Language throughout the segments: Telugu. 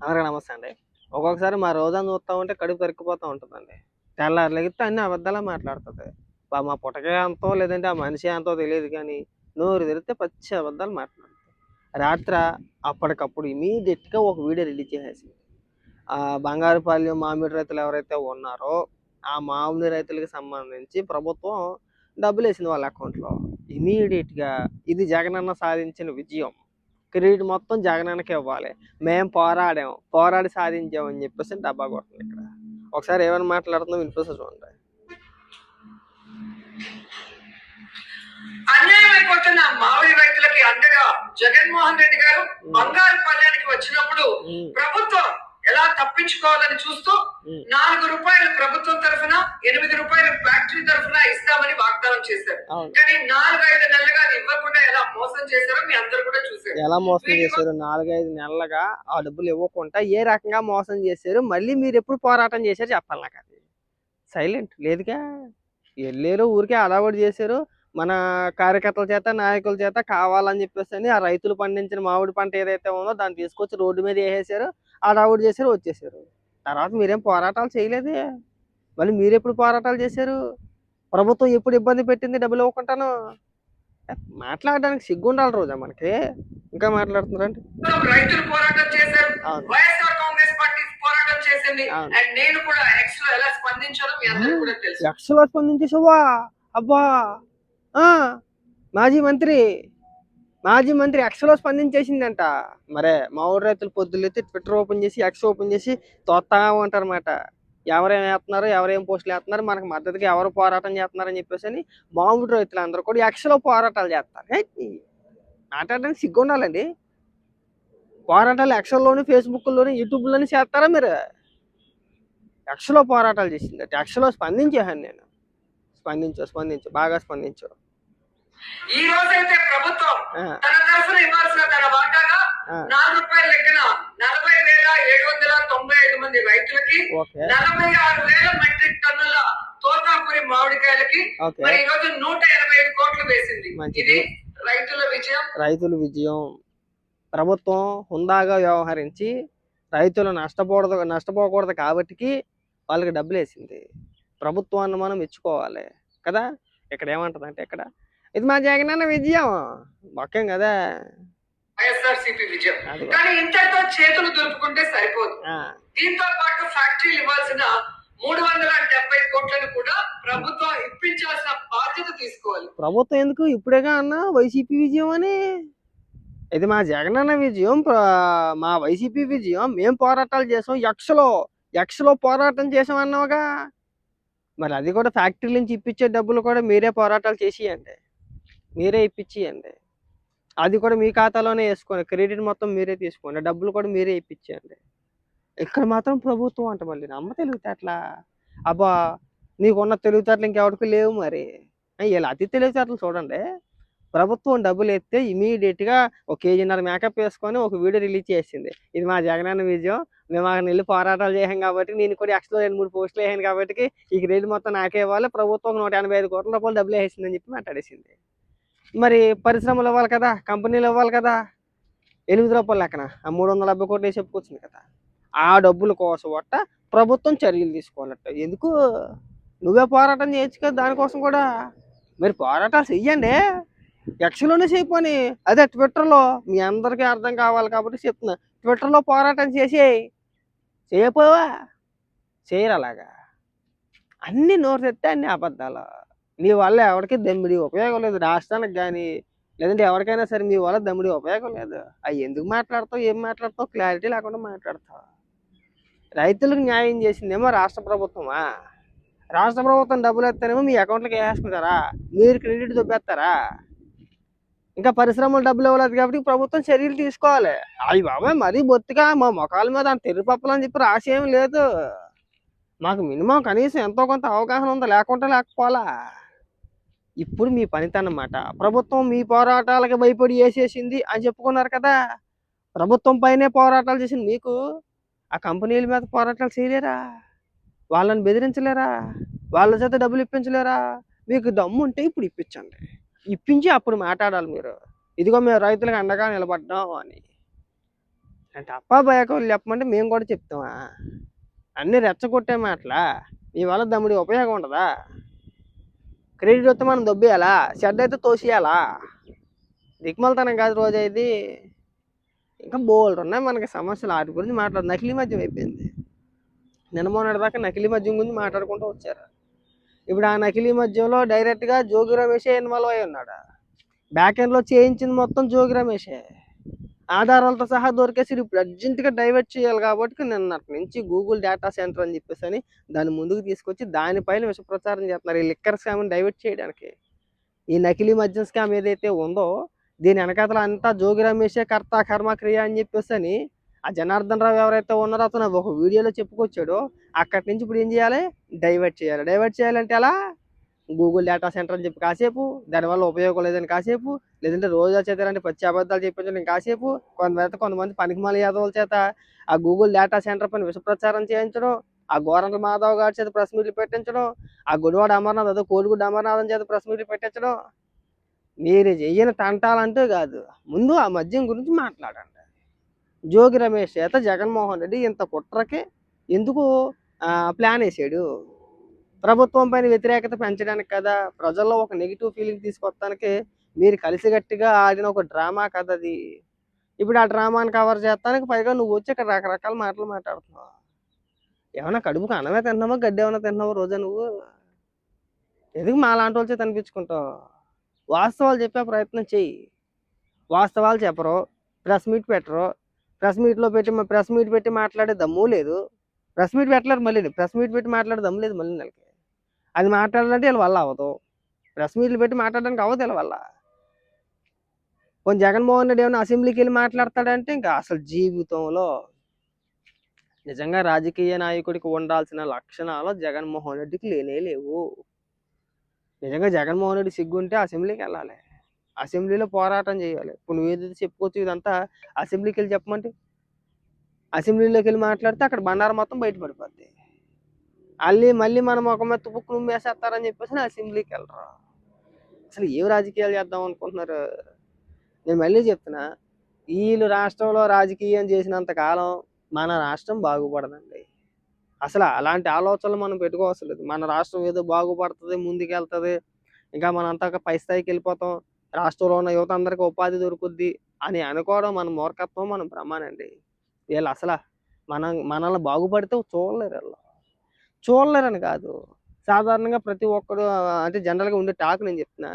అందరికీ నమస్తే అండి. ఒక్కొక్కసారి మా రోజంతా చూస్తూ ఉంటే కడుపు తరిక్కిపోతూ ఉంటుందండి. తెల్లారులెగితే అన్ని అబద్ధాలే మాట్లాడుతుంది. బా మా పుటకే అంతో లేదంటే ఆ మనిషి అంతో తెలియదు కానీ నోరు తెరిస్తే పచ్చి అబద్ధాలు మాట్లాడుతుంది. రాత్రి అప్పటికప్పుడు ఇమీడియట్గా ఒక వీడియో రిలీజ్ చేసేసింది. ఆ బంగారుపాలెం మామిడి రైతులు ఎవరైతే ఉన్నారో ఆ మామిడి రైతులకు సంబంధించి ప్రభుత్వం డబ్బులు వేసింది వాళ్ళ అకౌంట్లో. ఇమీడియట్గా ఇది జగనన్న సాధించిన విజయం. క్రెడిట్ మొత్తం జగనన్నకే ఇవ్వాలి. మేము పోరాడాం. పోరాడి సాధించాం అని చెప్పేసి డబ్బా కొడుతుంది ఇక్కడ. ఒకసారి ఏమైనా మాట్లాడుతుందో వినిపిస్తే చూడండి. అన్యాయం అయిపోతున్న మామిడి రైతులకి అండగా జగన్మోహన్ రెడ్డి గారు బంగారు పల్లెనికి వచ్చినప్పుడు ప్రభుత్వం ఎలా తప్పించుకోవాలని చూస్తూ నాలుగు రూపాయలు ప్రభుత్వం తరఫున ఎనిమిది రూపాయలు ఫ్యాక్టరీ తరఫున ఇస్తామని వాగ్దానం చేశారు. కానీ నాలుగు ఐదు నెలలుగా అది ఇవ్వకుండా ఎలా మోసం చేశారో మీ అందరు కూడా చూశారు. ఎలా మోసం చేశారు? నాలుగైదు నెలలుగా ఆ డబ్బులు ఇవ్వకుండా ఏ రకంగా మోసం చేశారు? మళ్ళీ మీరు ఎప్పుడు పోరాటం చేశారు? చెప్పాలి నాకు అది. సైలెంట్. లేదుగా. వెళ్ళారు ఊరికే అడావుడి చేశారు. మన కార్యకర్తల చేత నాయకుల చేత కావాలని చెప్పేసి ఆ రైతులు పండించిన మామిడి పంట ఏదైతే ఉందో దాన్ని తీసుకొచ్చి రోడ్డు మీద వేసేసారు అడావుడి చేశారు వచ్చేసారు. తర్వాత మీరేం పోరాటాలు చేయలేదే. మళ్ళీ మీరు ఎప్పుడు పోరాటాలు చేశారు? ప్రభుత్వం ఎప్పుడు ఇబ్బంది పెట్టింది డబ్బులు ఇవ్వకుండాను? మాట్లాడడానికి సిగ్గుండాలి రోజా మనకి. ఇంకా మాట్లాడుతున్నారండి. రైతులు పోరాటం చేశారు. అవును. వైఎస్ఆర్ కాంగ్రెస్ పార్టీ పోరాటం చేసింది. అవును. అండ్ నేను కూడా ఎక్స్లో ఎలా స్పందించాలో మీ అందరికీ కూడా తెలుసు. లక్షలో స్పందించేసావా అబ్బా. ఆ, మాజీ మంత్రి. మాజీ మంత్రి ఎక్స్లో స్పందించేసిందంట. మరే మా ఊరు రైతులు పొద్దులైతే ట్విట్టర్ ఓపెన్ చేసి ఎక్స్ ఓపెన్ చేసి తోస్తా ఉంటారన్నమాట ఎవరేం వేస్తున్నారు ఎవరేం పోస్టులు వేస్తున్నారు మనకు మద్దతుగా ఎవరు పోరాటం చేస్తున్నారని చెప్పేసి అని మామూలు రైతులు అందరూ కూడా ఎక్స్లో పోరాటాలు చేస్తారు. మాట్లాడడానికి సిగ్గు ఉండాలండి. పోరాటాలు ఎక్స్లోను ఫేస్బుక్లోను యూట్యూబ్లోని చేస్తారా మీరు? ఎక్స్లో పోరాటాలు చేసింది ఎక్స్లో స్పందించేసాను నేను. స్పందించు స్పందించు బాగా స్పందించు. ఈ రోజైతే ప్రభుత్వం తన తరఫున ఇవ్వాల్సిన తన వాటాగా నాలుగు రూపాయల లెక్కన నలభై వేల ఏడు వందల తొంభై ఐదు మంది రైతులకి నలభై ఆరు వేల మెట్రిక్ టన్నుల తోతాపురి మామిడికాయలకి మరి ఈ రోజు నూట ఎనభై ఐదు కోట్లు వేసింది. ఇది రైతుల విజయం. రైతుల విజయం. ప్రభుత్వం హుందాగా వ్యవహరించి రైతులు నష్టపోకూడదు నష్టపోకూడదు కాబట్టికి వాళ్ళకి డబ్బులు వేసింది ప్రభుత్వాన్ని మనం మెచ్చుకోవాలి. కదా? ఇక్కడ ఏమంటుంది అంటే ఇక్కడ ఇది మా జగనన్న విజయం. మొక్కం కదా. విజయం. కానీ ఇంతటితో చేతులు దులుపుకుంటే సరిపోదు. దీంతో పాటు ఫ్యాక్టరీలు ఇవ్వాల్సిన మూడు వందల డెబ్బై కోట్లను కూడా ప్రభుత్వం ఇప్పించాల్సిన బాధ్యత తీసుకోవాలి. ప్రభుత్వం ఎందుకు ఇప్పుడేగా అన్న వైసీపీ విజయం అని? ఇది మా జగనన్న విజయం. మా వైసీపీ విజయం. మేము పోరాటాలు చేసాం. యక్షలో యక్షలో పోరాటం చేసాం అన్నావుగా. మరి అది కూడా ఫ్యాక్టరీ నుంచి ఇప్పించే డబ్బులు కూడా మీరే పోరాటాలు చేసియండి. మీరే ఇప్పించేయండి అది కూడా మీ ఖాతాలోనే వేసుకోండి. క్రెడిట్ మొత్తం మీరే తీసుకోండి. డబ్బులు కూడా మీరే ఇప్పించండి ఇక్కడ మాత్రం ప్రభుత్వం అంట మళ్ళీ. నమ్మ తెలివితేటలా. అబ్బా నీకున్న తెలివితేటలు ఇంకెవరికి లేవు మరి. ఇలా అతి తెలివితేటలు చూడండి. ప్రభుత్వం డబ్బులు ఎత్తే ఇమీడియట్గా ఒక కేజీన్నర మేకప్ వేసుకొని ఒక వీడియో రిలీజ్ చేసింది. ఇది మా జగనన్న విజయం. మేము అక్కడ వెళ్ళి పోరాటాలు చేసాం కాబట్టి నేను కూడా ఎక్స్ట్రా రెండు మూడు పోస్టులు వేసాను కాబట్టి ఈ క్రెడిట్ మొత్తం నాకే ఇవ్వాలి. ప్రభుత్వం నూట ఎనభై ఐదు కోట్ల రూపాయలు డబ్బులు వేసిందని చెప్పి మాట్లాడేసింది. మరి పరిశ్రమలు ఇవ్వాలి కదా కంపెనీలు ఇవ్వాలి కదా. ఎనిమిది రూపాయలు లెక్కన. ఆ మూడు వందల డెబ్బై కోట్లు వేసి చెప్పుకొచ్చింది కదా. ఆ డబ్బుల కోసం వట్ట ప్రభుత్వం చర్యలు తీసుకోవాలట. ఎందుకు? నువ్వే పోరాటం చేయొచ్చు కదా దానికోసం కూడా. మీరు పోరాటాలు చెయ్యండి. యక్షలోనే చేయపోని అదే ట్విట్టర్లో మీ అందరికీ అర్థం కావాలి కాబట్టి చెప్తున్నా. ట్విట్టర్లో పోరాటం చేసేయి. చేయపోవా చేయరు అలాగా? అన్ని నోరు తెస్తే అన్ని అబద్ధాలు. నీ వల్ల ఎవరికి దమ్మిడి ఉపయోగం లేదు. రాష్ట్రానికి కానీ లేదంటే ఎవరికైనా సరే మీ వల్ల దమ్మిడి ఉపయోగం లేదు. అవి ఎందుకు మాట్లాడతావు? ఏం మాట్లాడతావు? క్లారిటీ లేకుండా మాట్లాడతావు. రైతులకు న్యాయం చేసిందేమో రాష్ట్ర ప్రభుత్వమా? రాష్ట్ర ప్రభుత్వం డబ్బులు ఎత్తేనేమో మీ అకౌంట్లోకి వేసుకుంటారా మీరు క్రెడిట్ దొబ్బేస్తారా? ఇంకా పరిశ్రమలు డబ్బులు ఇవ్వలేదు కాబట్టి ప్రభుత్వం చర్యలు తీసుకోవాలి. అవి బాబాయ్ మరీ బొత్తిగా మా మొఖాల మీద అంత తెరుపప్పలు అని చెప్పి రాసి ఏమి లేదు. మాకు మినిమం కనీసం ఎంతో కొంత అవగాహన ఉందా? లేకుంటే లేకపోవాలా? ఇప్పుడు మీ పనితనమాట. ప్రభుత్వం మీ పోరాటాలకు భయపడి వేసేసింది అని చెప్పుకున్నారు కదా. ప్రభుత్వం పైనే పోరాటాలు చేసింది మీకు? ఆ కంపెనీల మీద పోరాటాలు చేయలేరా? వాళ్ళని బెదిరించలేరా? వాళ్ళ చేత డబ్బులు ఇప్పించలేరా? మీకు దమ్ము ఉంటే ఇప్పుడు ఇప్పించండి. ఇప్పించి అప్పుడు మాట్లాడాలి మీరు. ఇదిగో మేము రైతులకు అండగా నిలబడ్డాం అని. అంటే అప్పా భయకోళ్ళు చెప్పమంటే మేము కూడా చెప్తామా? అన్నీ రెచ్చగొట్టే మాటలా? మీ వల్ల దమ్ముడి ఉపయోగం ఉండదా? క్రెడిట్ వస్తే మనం దొబ్బేయాలా? షెడ్ అయితే తోసేయాలా? దిక్మలతనం కాదు రోజు అయితే ఇంకా బోల్డ్ ఉన్నాయి మనకి సమస్యలు. వాటి గురించి మాట్లాడు నకిలీ మద్యం అయిపోయింది. నిన్న మొన్నటి దాకా నకిలీ మద్యం గురించి మాట్లాడుకుంటూ వచ్చారు. ఇప్పుడు ఆ నకిలీ మద్యంలో డైరెక్ట్గా జోగి రమేషే ఇన్వాల్వ్ అయి ఉన్నాడు. బ్యాక్ ఎండ్లో చేయించింది మొత్తం జోగి రమేషే. ఆధారాలతో సహా దొరికేసి ఇప్పుడు అర్జెంటుగా డైవర్ట్ చేయాలి కాబట్టి నిన్నటి నుంచి గూగుల్ డేటా సెంటర్ అని చెప్పేసి అని దాన్ని ముందుకు తీసుకొచ్చి దానిపైన విష ప్రచారం చేస్తున్నారు. ఈ లిక్కర్ స్కామ్ని డైవర్ట్ చేయడానికి. ఈ నకిలీ మద్యం స్కామ్ ఏదైతే ఉందో దీని వెనకాతల అంతా జోగి రమేషే కర్త కర్మ క్రియ అని చెప్పేసి అని ఆ జనార్దన్ రావు ఎవరైతే ఉన్నారో అతను ఒక వీడియోలో చెప్పుకొచ్చాడో. అక్కడి నుంచి ఇప్పుడు ఏం చేయాలి? డైవర్ట్ చేయాలి. డైవర్ట్ చేయాలంటే ఎలా? గూగుల్ డేటా సెంటర్ అని చెప్పి కాసేపు దానివల్ల ఉపయోగం లేదని కాసేపు లేదంటే రోజా చేత ఇలాంటి పచ్చి అబద్ధాలు చెప్పించడం కాసేపు కొంత కొంతమంది పనికిమాల యాదవుల చేత ఆ గూగుల్ డేటా సెంటర్ పైన విషప్రచారం చేయించడం ఆ గోరంట్ల మాధవ్ గారి చేత ప్రెస్ మీట్లు పెట్టించడం ఆ గుడివాడ అమర్నాథ్ అదే కోడిగుడ్డ అమర్నాథం చేత ప్రెస్ మీట్లు పెట్టించడం మీరు చెయ్యని తంటాలంటూ కాదు. ముందు ఆ మద్యం గురించి మాట్లాడండి. జోగి రమేష్ చేత జగన్మోహన్ రెడ్డి ఇంత కుట్రకి ఎందుకు ప్లాన్ వేసాడు? ప్రభుత్వం పైన వ్యతిరేకత పెంచడానికి కదా ప్రజల్లో ఒక నెగిటివ్ ఫీలింగ్ తీసుకొస్తానికి మీరు కలిసిగట్టిగా ఆడిన ఒక డ్రామా కదా అది. ఇప్పుడు ఆ డ్రామాని కవర్ చేస్తానికి పైగా నువ్వు వచ్చి ఇక్కడ రకరకాల మాటలు మాట్లాడుతున్నావు. ఏమైనా కడుపుకు అన్నమే తిన్నావా గడ్డి ఏమైనా తిన్నావా రోజా నువ్వు? ఎందుకు మా లాంటి వాళ్ళ తినిపించుకుంటావు వాస్తవాలు చెప్పే ప్రయత్నం చెయ్యి. వాస్తవాలు చెప్పరు ప్రెస్ మీట్ పెట్టరు. ప్రెస్ మీట్లో పెట్టి ప్రెస్ మీట్ పెట్టి మాట్లాడే దమ్ము లేదు. ప్రెస్ మీట్ పెట్టలేరు మళ్ళీ ప్రెస్ మీట్ పెట్టి మాట్లాడే దమ్ము లేదు మళ్ళీ నెలకి. అది మాట్లాడాలంటే వీళ్ళ వల్ల అవ్వదు. ప్రెస్ మీట్లు పెట్టి మాట్లాడడానికి అవ్వదు వీళ్ళ వల్ల. కొంచెం జగన్మోహన్ రెడ్డి ఏమైనా అసెంబ్లీకి వెళ్ళి మాట్లాడతాడంటే ఇంకా అసలు జీవితంలో నిజంగా రాజకీయ నాయకుడికి ఉండాల్సిన లక్షణాలు జగన్మోహన్ రెడ్డికి లేనే లేవు. నిజంగా జగన్మోహన్ రెడ్డి సిగ్గుంటే అసెంబ్లీకి వెళ్ళాలి. అసెంబ్లీలో పోరాటం చేయాలి. ఇప్పుడు నువ్వు ఏదైతే చెప్పుకోవచ్చు ఇదంతా అసెంబ్లీకి వెళ్ళి చెప్పమంటే? అసెంబ్లీలోకి వెళ్ళి మాట్లాడితే అక్కడ బండారం మొత్తం బయటపడిపోద్ది. మళ్ళీ మళ్ళీ మనం ఒక మీద తుప్పుకు నుమ్మేసేస్తారని చెప్పేసి అసెంబ్లీకి వెళ్ళరు. అసలు ఏం రాజకీయాలు చేద్దాం అనుకుంటున్నారు? నేను మళ్ళీ చెప్తున్నా వీళ్ళు రాష్ట్రంలో రాజకీయం చేసినంత కాలం మన రాష్ట్రం బాగుపడదండి. అసలు అలాంటి ఆలోచనలు మనం పెట్టుకోవసలేదు మన రాష్ట్రం ఏదో బాగుపడుతుంది ముందుకెళ్తుంది ఇంకా మనం అంతా పై స్థాయికి వెళ్ళిపోతాం రాష్ట్రంలో ఉన్న యువత అందరికీ ఉపాధి దొరుకుద్ది అని అనుకోవడం మన మూర్ఖత్వం మన భ్రమానండి వీళ్ళు అసలు మనం మనల్ని బాగుపడితే చూడలేరు వీళ్ళు. చూడలేరని కాదు. సాధారణంగా ప్రతి ఒక్కడు అంటే జనరల్గా ఉండే టాక్ నేను చెప్తున్నా.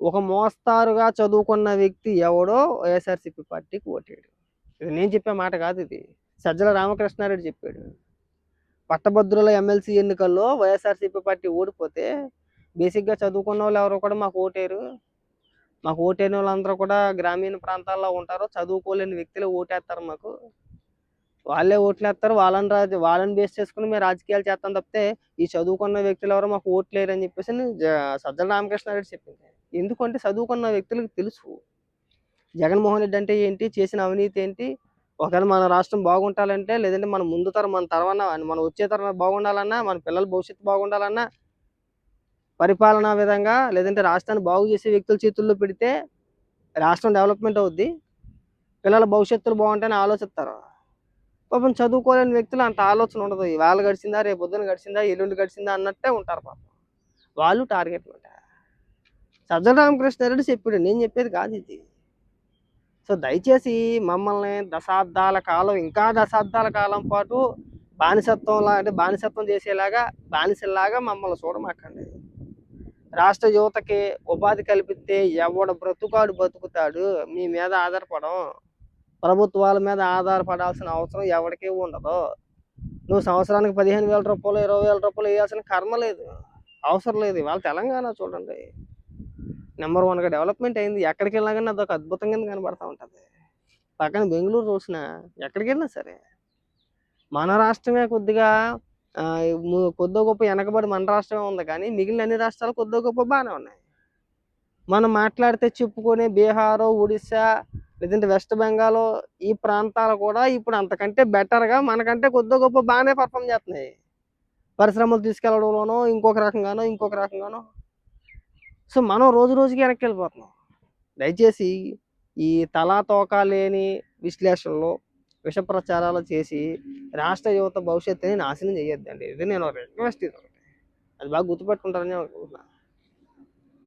ఒక మోస్తారుగా చదువుకున్న వ్యక్తి ఎవడో వైఎస్ఆర్సీపీ పార్టీకి ఓటాడు ఇది నేను చెప్పే మాట కాదు ఇది. సజ్జల రామకృష్ణారెడ్డి చెప్పాడు. పట్టభద్రుల ఎమ్మెల్సీ ఎన్నికల్లో వైఎస్ఆర్సీపీ పార్టీ ఓడిపోతే బేసిక్గా చదువుకున్న వాళ్ళు ఎవరు కూడా మాకు ఓటేరు మాకు ఓటైన వాళ్ళందరూ కూడా గ్రామీణ ప్రాంతాల్లో ఉంటారు. చదువుకోలేని వ్యక్తులు ఓటేస్తారు మాకు. వాళ్ళే ఓట్లేస్తారు వాళ్ళని రాజ వాళ్ళని బేస్ చేసుకుని మేము రాజకీయాలు చేస్తాం తప్పితే ఈ చదువుకున్న వ్యక్తులు ఎవరు మాకు ఓట్లేరు అని చెప్పేసి సజ్జల రామకృష్ణారెడ్డి చెప్పింది. ఎందుకంటే చదువుకున్న వ్యక్తులకు తెలుసు. జగన్మోహన్ రెడ్డి అంటే ఏంటి? చేసిన అవినీతి ఏంటి? ఒకవేళ మన రాష్ట్రం బాగుంటాలంటే లేదంటే మన ముందు తరం మన తర్వాత మన వచ్చే తరం బాగుండాలన్నా మన పిల్లల భవిష్యత్తు బాగుండాలన్నా పరిపాలనా విధంగా లేదంటే రాష్ట్రాన్ని బాగు చేసే వ్యక్తుల చేతుల్లో పెడితే రాష్ట్రం డెవలప్మెంట్ అవుద్ది. పిల్లల భవిష్యత్తులు బాగుంటాయని ఆలోచిస్తారు. పాపం చదువుకోలేని వ్యక్తులు అంత ఆలోచన ఉండదు. ఇవాళ గడిచిందా రేపు పొద్దున గడిచిందా ఎల్లుండి గడిచిందా అన్నట్టే ఉంటారు పాపం. వాళ్ళు టార్గెట్ ఉంటారు. సజ్జల రామకృష్ణారెడ్డి చెప్పాడు నేను చెప్పేది కాదు ఇది. సో దయచేసి మమ్మల్ని దశాబ్దాల కాలం ఇంకా దశాబ్దాల కాలం పాటు బానిసత్వంలా అంటే బానిసత్వం చేసేలాగా బానిసలాగా మమ్మల్ని చూడమాకండి. రాష్ట్ర యువతకి ఉపాధి కల్పిస్తే ఎవడ బ్రతుకాడు బతుకుతాడు మీ మీద ఆధారపడం ప్రభుత్వాల మీద ఆధారపడాల్సిన అవసరం ఎవరికీ ఉండదు. నువ్వు సంవత్సరానికి పదిహేను వేల రూపాయలు ఇరవై వేల రూపాయలు వేయాల్సిన కర్మ లేదు. అవసరం లేదు. ఇవాళ తెలంగాణ చూడండి. నెంబర్ వన్గా డెవలప్మెంట్ అయింది. ఎక్కడికి వెళ్ళినా కానీ అదొక అద్భుతం కింద కనబడతా ఉంటుంది. పక్కన బెంగళూరు చూసిన ఎక్కడికి వెళ్ళినా సరే. మన రాష్ట్రమే కొద్దిగా ఆ, కొద్దో గొప్ప వెనకబడి మన రాష్ట్రమే ఉంది కానీ మిగిలిన అన్ని రాష్ట్రాలు కొద్దో గొప్ప బాగానే ఉన్నాయి. మనం మాట్లాడితే చెప్పుకునే బీహారు ఒడిశా లేదంటే వెస్ట్ బెంగాల్ ఈ ప్రాంతాలు కూడా ఇప్పుడు అంతకంటే బెటర్గా మనకంటే కొద్దో గొప్ప బాగానే పర్ఫామ్ చేస్తున్నాయి. పరిశ్రమలు తీసుకెళ్ళడంలోనో ఇంకొక రకంగానో ఇంకొక రకంగానో. సో మనం రోజు రోజుకి వెనక్కి వెళ్ళిపోతున్నాం. దయచేసి ఈ తలా తోక లేని విశ్లేషణలు విష ప్రచారాలు చేసి రాష్ట్ర యువత భవిష్యత్తుని నాశనం చేయొద్దండి. ఇది నేను రిక్వెస్ట్ ఇది అది బాగా గుర్తుపెట్టుకుంటారని అనుకుంటున్నాను.